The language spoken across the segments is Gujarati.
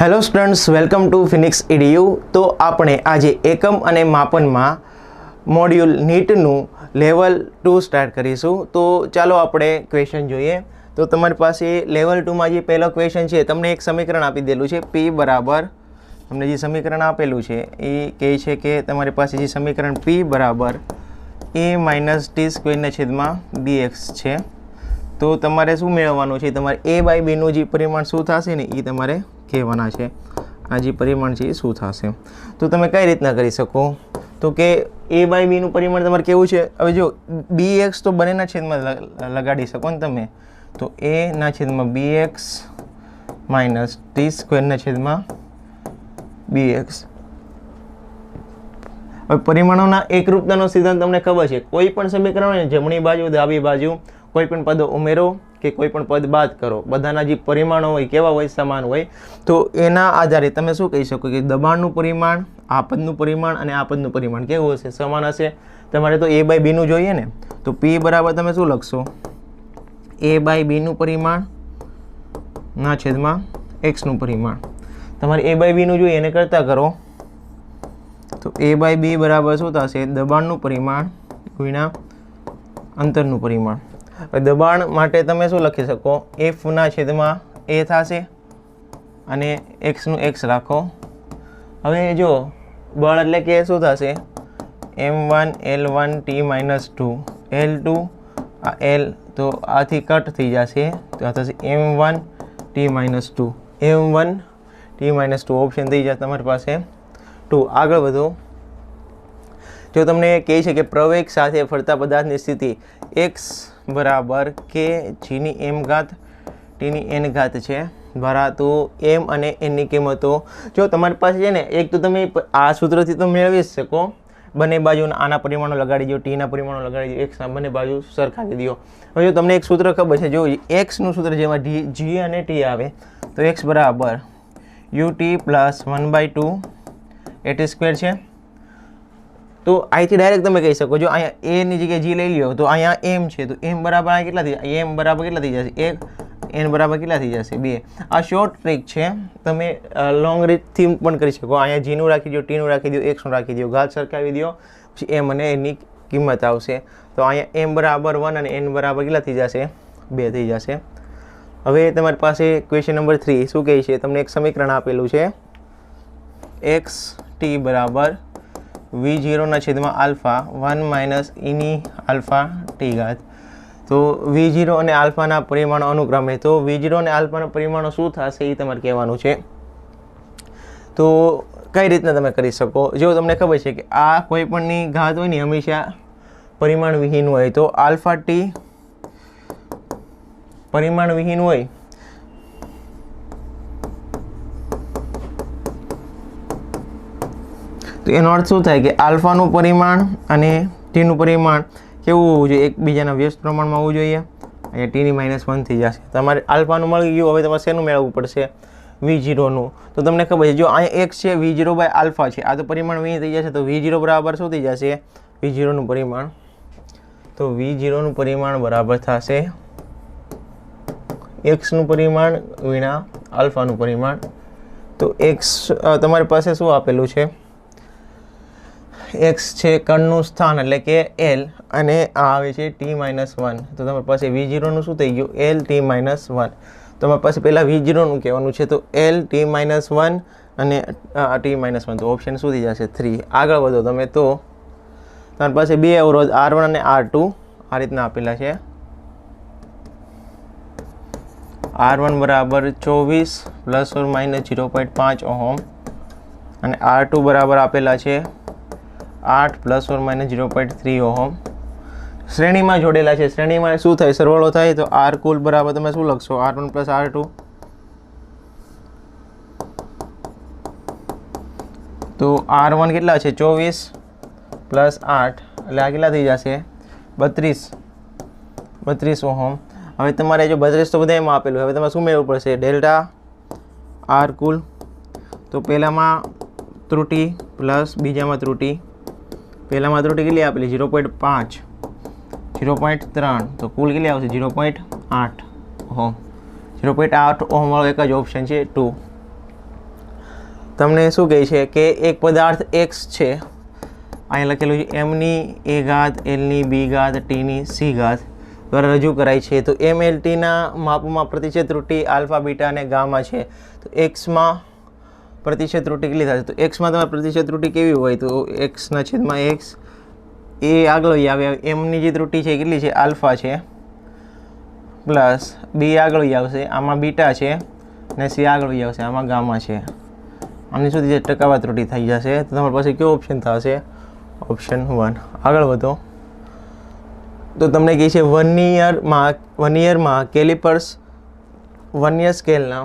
Hello students welcome to Phoenix EDU તો આપણે આજે એકમ અને માપનમાં મોડ્યુલ નીટનું લેવલ ટુ સ્ટાર્ટ કરીશું. તો ચાલો આપણે ક્વેશ્ચન જોઈએ. તો તમારી પાસે લેવલ ટુમાં જે પહેલો ક્વેશ્ચન છે, તમને એક સમીકરણ આપી દેલું છે પી બરાબર. તમને જે સમીકરણ આપેલું છે, એ કહે છે કે તમારી પાસે જે સમીકરણ પી બરાબર એ માઇનસ ટી સ્ક્વેરના છેદમાં બી એક્સ છે. તો તમારે શું મેળવવાનું છે? તમારે એ બાય બીનું જે પરિમાણ શું થશે ને, એ તમારે કહેવાના છે. આ જે પરિમાણ છે એ શું થશે? તો તમે કઈ રીતના કરી શકો? તો કે એ બાય બીનું પરિમાણ તમારે કેવું છે? હવે જો બી એક્સ તો બંનેના છેદમાં લગાડી શકો ને તમે. તો એના છેદમાં બી એક્સ માઇનસ ટી સ્ક્વેરના છેદમાં બી એક્સ હવે પરિમાણોના એકરૂપતાનો સિદ્ધાંત તમને ખબર છે. કોઈ પણ સમીકરણ જમણી બાજુ, ડાબી બાજુ, કોઈ પણ પદો ઉમેરો કે કોઈ પણ પદ બાદ કરો. બધાના જે પરિમાણો હોય, કેવા હોય, સમાન હોય, તો એના આધારે તમે શું કહી શકો કે દબાણનું પરિમાણ આ પદનું પરિમાણ અને આ પદનું પરિમાણ કેવું હશે? સમાન હશે? તમારે તો એ બાય બીનું જોઈએ ને? તો પી બરાબર તમે શું લખશો? એ બાય બીનું પરિમાણ, ના છેદમાં એક્સનું પરિમાણ. તમારે એ બાય બીનું જોઈએ એને કરતાં કરો. તો એ બાય બી બરાબર શું થશે? દબાણનું પરિમાણ ગુણ્યા અંતરનું પરિમાણ. દબાણ માટે તમે શું લખી શકો? એફના છેદમાં એ થશે અને એક્સનું એક્સ રાખો. હવે જો, બળ એટલે કે શું થશે? M one L one T minus two L two આ એલ તો આથી કટ થઈ જશે. તો આ થશે M one T minus two M one T minus two option થઈ જશે તમારી પાસે. ટુ આગળ વધો. જો તમને કહે છે કે પ્રવેગ સાથે ફરતા પદાર્થની સ્થિતિ એક્સ બરાબર કે જીની એમ ઘાત, ટીની એન ઘાત છે. દ્વારા તો એમ અને એનની કિંમતો, જો તમારી પાસે છે ને, એક તો તમે આ સૂત્રથી તો મેળવી જ શકો. બંને બાજુ આના પરિમાણો લગાડી દો, ટીના પરિમાણો લગાડી દો, એક્સના બંને બાજુ સરખાવી દો. હવે જો તમને એક સૂત્ર ખબર છે, જો એક્સનું સૂત્ર જેમાં ડી જી અને ટી આવે, તો એક્સ બરાબર U T plus one by two AT square છે. તો અહીંથી ડાયરેક્ટ તમે કહી શકો જો અહીંયા એ ની જગ્યાએ જી લઈ લ્યો, તો અહીંયા એમ છે. તો એમ બરાબર અહીંયા કેટલા થઈ જાય એમ બરાબર કેટલા થઈ જશે? એક એન બરાબર કેટલા થઈ જશે? બે. આ શોર્ટ ટ્રીક છે. તમે લોંગ રીતથી પણ કરી શકો. અહીંયા જીનું રાખી દો ટીનું રાખી દો એક્સનું રાખી દો ઘાત સરખાવી દો, પછી એમ અને એની કિંમત આવશે. તો અહીંયા એમ બરાબર વન અને એન બરાબર કેટલા થઈ જશે? બે થઈ જશે. હવે તમારી પાસે ક્વેશ્ચન નંબર થ્રી શું કહે છે? તમને એક સમીકરણ આપેલું છે. એક્સ ટી બરાબર વી જીરોના છેદમાં આલ્ફા વન માઇનસ ઇની આલ્ફા ટી ઘાત. તો વી જીરો અને આલ્ફાના પરિમાણો અનુક્રમે, તો વી જીરો અને આલ્ફાના પરિમાણો શું થશે એ તમારે કહેવાનું છે. તો કઈ રીતના તમે કરી શકો? જો તમને ખબર છે કે આ કોઈ પણની ઘાત હોય ને, હંમેશા પરિમાણ વિહીન હોય, તો આલ્ફા ટી પરિમાણ વિહીન હોય તો એનો અર્થ શું થાય કે આલ્ફાનું પરિમાણ અને ટીનું પરિમાણ કેવું હોવું જોઈએ? એકબીજાના વ્યસ્ત પ્રમાણમાં હોવું જોઈએ. અહીંયા ટીની માઇનસ વન થઈ જશે. તમારે આલ્ફાનું મળી ગયું, હવે તમારે શેનું મેળવવું પડશે? વી જીરોનું. તો તમને ખબર છે, જો અહીંયા એક છે વી જીરો બાય આલ્ફા છે, આ તો પરિમાણ વી થઈ જશે, તો વી જીરો બરાબર શું થઈ જશે? વી જીરોનું પરિમાણ. તો વી જીરોનું પરિમાણ બરાબર થશે એક્સનું પરિમાણ વિના આલ્ફાનું પરિમાણ. તો એક્સ તમારી પાસે શું આપેલું છે? એક્સ છે કણનું સ્થાન એટલે કે એલ અને આ આવે છે ટી માઇનસ વન તો તમારી પાસે વી જીરોનું શું થઈ ગયું? એલ ટી માઇનસ વન તમારી પાસે પહેલાં વી જીરોનું કહેવાનું છે, તો એલ ટી માઇનસ વન અને ટી માઇનસ વન તો ઓપ્શન શું થઈ જશે? થ્રી આગળ વધો તમે તો. તમારી પાસે બે અવરોધ આર વન અને આર ટુ આ રીતના આપેલા છે. આર વન બરાબર ચોવીસ plus or minus zero point પાંચ ઓહોમ. અને આર ટુ બરાબર આપેલા છે આઠ plus or minus zero point three ohm. શ્રેણીમાં જોડેલા છે. શ્રેણીમાં શું થાય? સરવાળો થાય તો આર કુલ બરાબર તમે શું લખશો? R one plus R two. તો આર વન કેટલા છે? ચોવીસ પ્લસ આઠ. એટલે આ કેટલા થઈ જશે? બત્રીસ. બત્રીસ ઓહમ. હવે તમારે જો બત્રીસ તો બધા એમાં આપેલું હવે તમારે શું મેળવવું પડશે? ડેલ્ટા આર કુલ. તો પહેલામાં ત્રુટી પ્લસ બીજામાં ત્રુટી. પહેલામાં ત્રુટી કેટલી આપેલી? ઝીરો પોઈન્ટ પાંચ. ઝીરો પોઈન્ટ ત્રણ. તો કુલ કેટલી આવશે? ઝીરો પોઈન્ટ આઠ. ઓહો. ઝીરો પોઈન્ટ આઠ ઓહમવાળો એક જ ઓપ્શન છે, ટુ. તમને શું કહે છે કે એક પદાર્થ એક્સ છે? અહીં લખેલું છે એમની એ ઘાત એલની બી ઘાત ટીની સી ઘાત દ્વારા રજૂ કરાય છે. તો એમ એલ ટીના માપમાં પ્રતિશત ત્રુટિ આલ્ફા, બીટા અને ગામા છે. તો એક્સમાં પ્રતિશત ત્રુટિ કેટલી થશે? તો એક્સમાં તમારે પ્રતિશત ત્રુટિ કેવી હોય? તો એક્સના છેદમાં એક્સ એ આગળ આવે. એમની જે ત્રુટિ છે કેટલી છે? આલ્ફા છે. પ્લસ બી આગળ આવશે. આમાં બીટા છે ને સી આગળ આવશે. આમાં ગામા છે. આમની સુધી જે ટકાવા ત્રુટિ થઈ જશે, તો તમારી પાસે કયો ઓપ્શન થશે? ઓપ્શન વન આગળ વધો. તો તમને કહે છે વન યરમાં વન યરમાં કેલિપર્સ વન યર સ્કેલના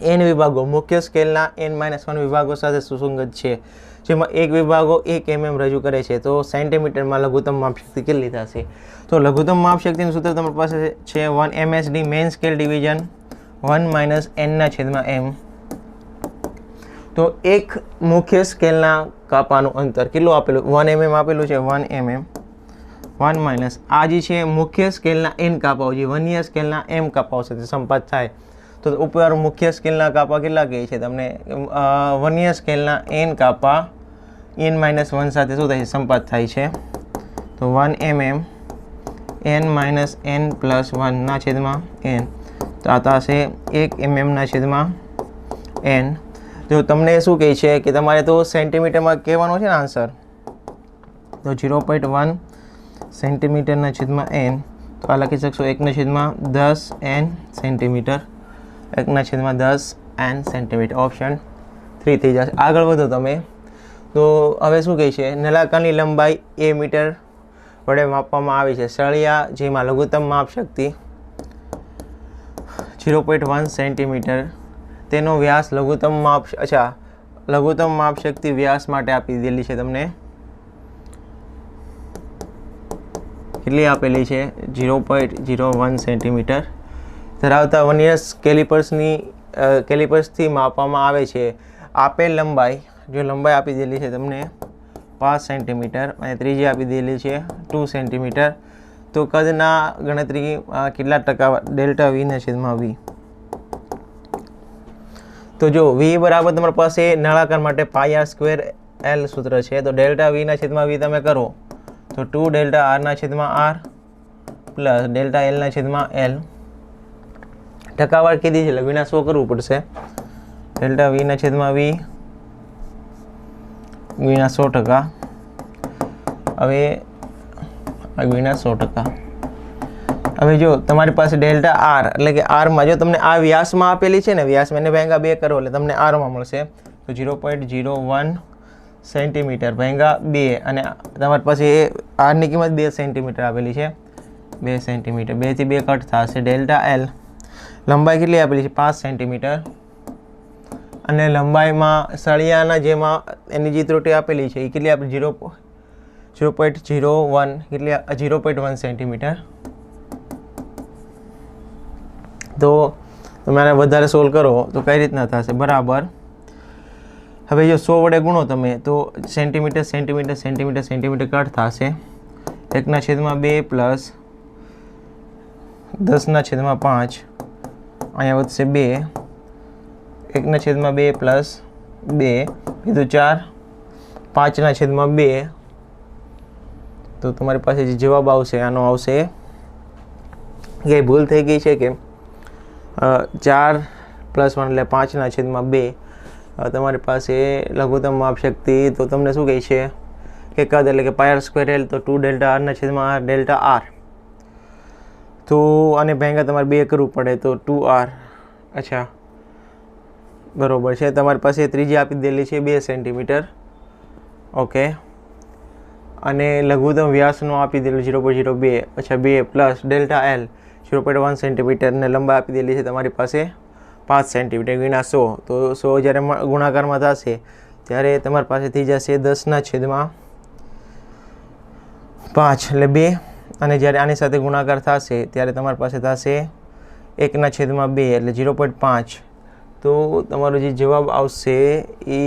એન વિભાગો, મુખ્ય સ્કેલના એન માઇનસ વન વિભાગો સાથે સુસંગત છે, જેમાં એક વિભાગો એક એમએમ રજૂ કરે છે. તો સેન્ટીમીટરમાં લઘુત્તમ માપશક્તિ કેટલી થશે? તો લઘુત્તમ માપશક્તિનું સૂત્ર તમારી પાસે છે one MSD main scale division one minus એનના છેદમાં એમ તો એક મુખ્ય સ્કેલના કાપાનું અંતર કેટલું આપેલું? વન એમએમ આપેલું છે વન એમએમ વન માઇનસ આ જે છે મુખ્ય સ્કેલના એન કાપાઓ, જે વન્ય સ્કેલના એમ કાપાઓ સાથે સંપાત થાય તો ઉપર મુખ્ય સ્કેલના કાપા કેટલા કહે છે તમને? વન્ય સ્કેલના એન કાપા એન માઇનસ વન સાથે શું થાય છે? સંપાત થાય છે. તો one M M N minus N plus વનના છેદમાં એન તો આ થશે એક એમએમના છેદમાં એન જો તમને શું કહે છે કે તમારે તો સેન્ટીમીટરમાં કહેવાનો છે ને આન્સર તો ઝીરો પોઈન્ટ વન સેન્ટીમીટરના છેદમાં એન તો આ લખી શકશો એકના છેદમાં દસ એન સેન્ટીમીટર એકના છેદમાં દસ એન સેન્ટીમીટર ઓપ્શન થ્રી થઈ જશે. આગળ વધો તમે. તો હવે શું કહે છે? નલાકાની લંબાઈ એ મીટર વડે માપવામાં આવી છે. સળિયા જેમાં લઘુત્તમ માપ શક્તિ ઝીરો પોઈન્ટ વન સેન્ટીમીટર તેનો વ્યાસ લઘુત્તમ માપ અચ્છા, લઘુત્તમ માપ શક્તિ વ્યાસ માટે આપી દીધેલી છે તમને. કેટલી આપેલી છે? Zero point zero one centimetre ધરાવતા વનિયર્સ કેલિપર્સની કેલિપર્સથી માપવામાં આવે છે. આપેલ લંબાઈ, જો લંબાઈ આપી દેલી છે તમને, પાંચ સેન્ટીમીટર અને ત્રીજી આપી દેલી છે ટુ સેન્ટીમીટર તો કદના ગણતરી કેટલા ટકા ડેલ્ટા વીના છેદમાં વી તો જો વી બરાબર તમારી પાસે નળાકાર માટે પાય આર સ્ક્વેર એલ સૂત્ર છે, તો ડેલ્ટા વીના છેદમાં વી તમે કરો, તો ટુ ડેલ્ટા આરના છેદમાં આર પ્લસ ડેલ્ટા એલના છેદમાં એલ ટકાવાર કીધી છે, એટલે વીના સો કરવું પડશે. ડેલ્ટા વીના છેદમાં વી. વીના સો ટકા. હવે વીના સો ટકા. હવે જો તમારી પાસે ડેલ્ટા આર, એટલે કે આરમાં જો તમને આ વ્યાસમાં આપેલી છે ને, વ્યાસમાં એને ભેંગા બે કરો, એટલે તમને આરમાં મળશે. તો zero point zero one centimetre ભેંગા બે, અને તમારી પાસે એ આરની કિંમત બે સેન્ટીમીટર આપેલી છે. બે સેન્ટીમીટર, બેથી બે કટ થશે ડેલ્ટા એલ. લંબાઈ કેટલી આપેલી છે? પાંચ સેન્ટીમીટર. અને લંબાઈમાં સળિયાના જેમાં એની જે ત્રુટી આપેલી છે, એ કેટલી આપેલી? Zero zero point zero one, કેટલી ઝીરો પોઈન્ટ વન સેન્ટીમીટર. તો તમે વધારે સોલ્વ કરો, તો કઈ રીતના થશે? બરાબર. હવે જો સો વડે ગુણો તમે, તો centimetre centimetre centimetre centimetre cut થશે. એકના છેદમાં બે પ્લસ દસના છેદમાં પાંચ. અહીંયા વધશે બે. એકના છેદમાં બે પ્લસ બે. કીધું ચાર. પાંચના છેદમાં બે. તો તમારી પાસે જે જવાબ આવશે, આનો આવશે. કે ભૂલ થઈ ગઈ છે કે ચાર પ્લસ વન એટલે પાંચના છેદમાં બે. તમારી પાસે લઘુત્તમ માપ શક્તિ તો તમને શું કહે છે? કે કદ એટલે કે પાયર સ્ક્વેર એલ તો ટુ ડેલ્ટા આરના છેદમાં આર ડેલ્ટા આર. તો આને ભેગા તમારે બે કરવું પડે તો ટુ આર અચ્છા. બરોબર છે. તમારી પાસે ત્રીજી આપી દેલી છે બે સેન્ટીમીટર. ઓકે. અને લઘુત્તમ વ્યાસનો આપી દેલું ઝીરો પોઈન્ટ ઝીરો બે અચ્છા બે plus delta L zero point one સેન્ટીમીટરને લંબા લંબાઈ આપી દેલી છે તમારી પાસે પાંચ સેન્ટીમીટર ગુણ્યા સો. તો સો જ્યારે ગુણાકારમાં થશે ત્યારે તમારી પાસે થઈ જશે દસના છેદમાં પાંચ. એટલે બે અને જ્યારે આની સાથે ગુણાકાર થશે, ત્યારે તમારી પાસે થશે એકના છેદમાં બે, એટલે ઝીરો પોઈન્ટ પાંચ. તો તમારો જે જવાબ આવશે એ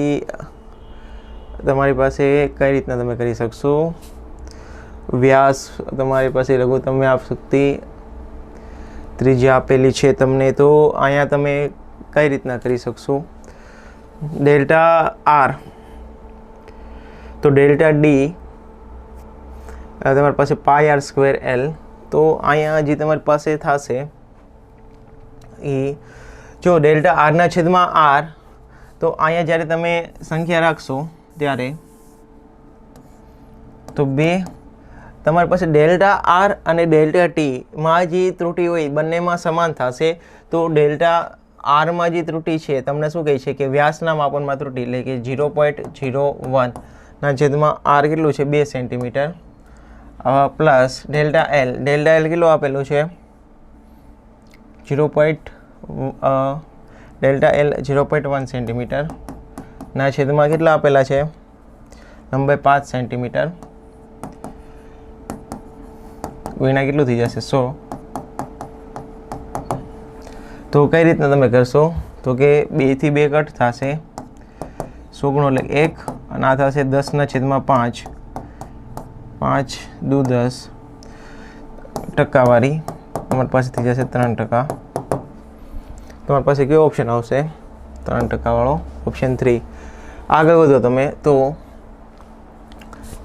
તમારી પાસે કઈ રીતના તમે કરી શકશો? વ્યાસ તમારી પાસે લઘુત્તમ વ્યાપ શક્તિ ત્રીજી આપેલી છે તમને. તો અહીંયા તમે કઈ રીતના કરી શકશો? Delta R. તો ડેલ્ટા ડી તમારી પાસે પાય આર સ્ક્વેર એલ તો અહીંયા જે તમારી પાસે થશે એ, જો ડેલ્ટા આરના છેદમાં આર તો અહીંયા જ્યારે તમે સંખ્યા રાખશો ત્યારે તો બે, તમારી પાસે ડેલ્ટા આર અને ડેલ્ટા ટીમાં જે ત્રુટિ હોય બંનેમાં સમાન થશે. તો ડેલ્ટા આરમાં જે ત્રુટી છે, તમને શું કહે છે કે વ્યાસના માપનમાં ત્રુટી એટલે કે ઝીરો પોઈન્ટ ઝીરો વનના છેદમાં આર કેટલું છે? બે centimetre plus delta L delta L કેટલું આપેલું છે? Zero point delta L zero point one centimetre ના, છેદમાં કેટલા આપેલા છે? લંબાઈ પાંચ સેન્ટીમીટર ગુણ્યા કેટલું થઈ જશે? સો. તો કઈ રીતના તમે કરશો? તો કે બેથી બે કટ થશે. સો ગુણો એટલે એક અને આ થશે દસના છેદમાં પાંચ. પાંચ, દુ, દસ ટકાવાળી તમારી પાસે થઈ જશે ત્રણ ટકા. તમારી પાસે કયો ઓપ્શન આવશે? ત્રણ ટકાવાળો ઓપ્શન થ્રી આગળ વધો તમે તો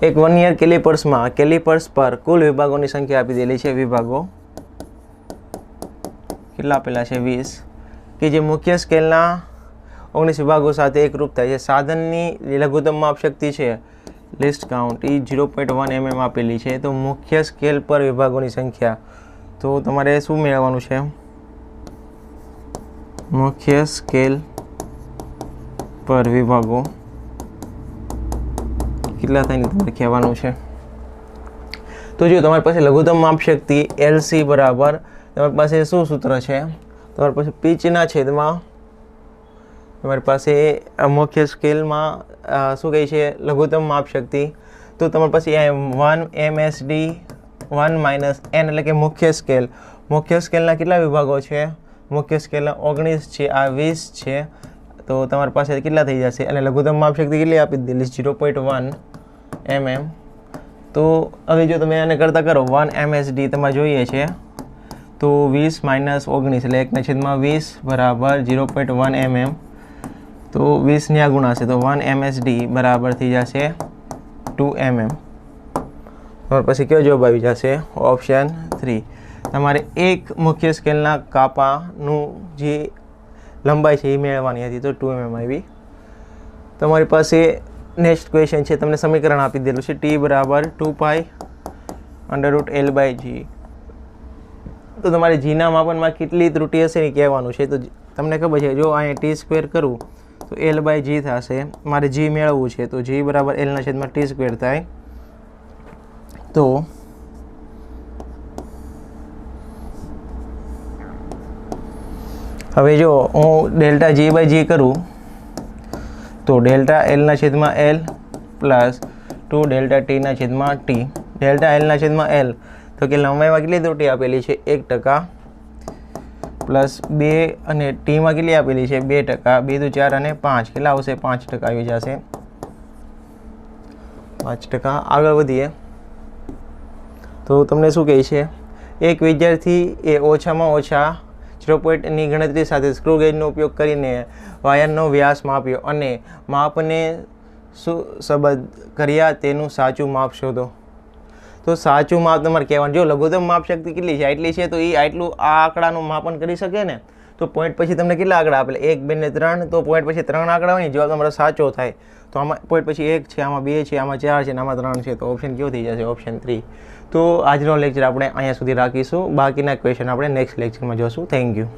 એક વન યર કેલિપર્સમાં કેલિપર્સ પર કુલ વિભાગોની સંખ્યા આપી દેલી છે વિભાગો. કેટલા આપેલા છે? વીસ. કે જે મુખ્ય સ્કેલના ઓગણીસ વિભાગો સાથે એકરૂપ થાય છે. સાધનની લઘુત્તમ માપ શક્તિ છે લિસ્ટ કાઉન્ટ એ ઝીરો પોઈન્ટ વન એમએમ આપેલી છે. તો મુખ્ય સ્કેલ પર વિભાગોની સંખ્યા. તો તમારે શું મેળવવાનું છે? મુખ્ય સ્કેલ પર વિભાગો. કેટલા થાય તમારે કહેવાનું છે? તો જો તમારી પાસે લઘુત્તમ માપ શક્તિ એલસી બરાબર, તમારી પાસે શું સૂત્ર છે? તમારી પાસે પીચના છેદમાં તમારી પાસે મુખ્ય સ્કેલમાં શું કહે છે, લઘુત્તમ માપ શક્તિ. તો તમારી પાસે one M S D one minus N એટલે કે મુખ્ય સ્કેલ. મુખ્ય સ્કેલના કેટલા વિભાગો છે? મુખ્ય સ્કેલના ઓગણીસ છે, આ વીસ છે. તો તમારી પાસે કેટલા થઈ જશે? અને લઘુત્તમ માપ શક્તિ કેટલી આપી દીધી? Zero point one M M તો હવે જો તમે આને કરતાં કરો વન એમએસડી તમારે જોઈએ છે. તો વીસ માઇનસ ઓગણીસ એટલે એકના છેદમાં વીસ બરાબર ઝીરો પોઈન્ટ વન એમએમ તો વીસની આ ગુણાશે તો વન એમએસડી બરાબર થઈ જશે ટુ એમએમ. તમારે પછી કયો જવાબ આવી જશે? Option three. તમારે એક મુખ્ય સ્કેલના કાપાનું જે લંબાઈ છે એ મેળવવાની હતી તો ટુ એમએમ આવી. તમારી પાસે નેક્સ્ટ ક્વેશ્ચન છે. તમને સમીકરણ આપી દેલું છે. ટી બરાબર two pi under root L by G. તો તમારે જીના માપનમાં કેટલી ત્રુટિ હશે એ કહેવાનું છે. તો તમને ખબર છે, જો અહીંયા ટી સ્ક્વેર કરું તો એલ બાય જી થશે. મારે જી મેળવવું છે, તો જી બરાબર એલના છેદમાં ટી સ્ક્વેર થાય. તો હવે જો હું ડેલ્ટા જી બાય જી કરું, તો ડેલ્ટા એલના છેદમાં એલ પ્લસ ટુ ડેલ્ટા ટીના છેદમાં ટી. ડેલ્ટા એલના છેદમાં એલ, તો કે લંબાઈમાં કેટલી ત્રુટી આપેલી છે? એક ટકા. પ્લસ બે અને ટીમાં કેટલી આપેલી છે? બે ટકા, બે દુ ચાર અને પાંચ. કેટલા આવશે? પાંચ ટકા આવી જશે. પાંચ ટકા. આગળ વધીએ. તો તમને શું કહે છે? એક વિદ્યાર્થી એ ઓછામાં ઓછા ઝીરો પોઈન્ટની ગણતરી સાથે સ્ક્રૂ ગેજનો ઉપયોગ કરીને વાયરનો વ્યાસ માપ્યો અને માપને શું સંબંધ કર્યા તેનું સાચું માપ શોધો. તો સાચું માપ તમારે કહેવાનું. જો લઘુત્તમ માપ શક્તિ કેટલી છે? આટલી છે તો એ આટલું આ આંકડાનું માપન કરી શકે ને? તો પોઈન્ટ પછી તમને કેટલા આંકડા આપેલા? એક, બે ને ત્રણ. તો પોઈન્ટ પછી ત્રણ આંકડા હોય ને, જવાબ તમારો સાચો થાય. તો આમાં પોઈન્ટ પછી એક છે, આમાં બે છે, આમાં ચાર છે ને આમાં ત્રણ છે. તો ઓપ્શન કયો થઈ જશે? ઓપ્શન થ્રી તો આજનો લેક્ચર આપણે અહીંયા સુધી રાખીશું. બાકીના ક્વેશ્ચન આપણે નેક્સ્ટ લેક્ચરમાં જોશું. Thank you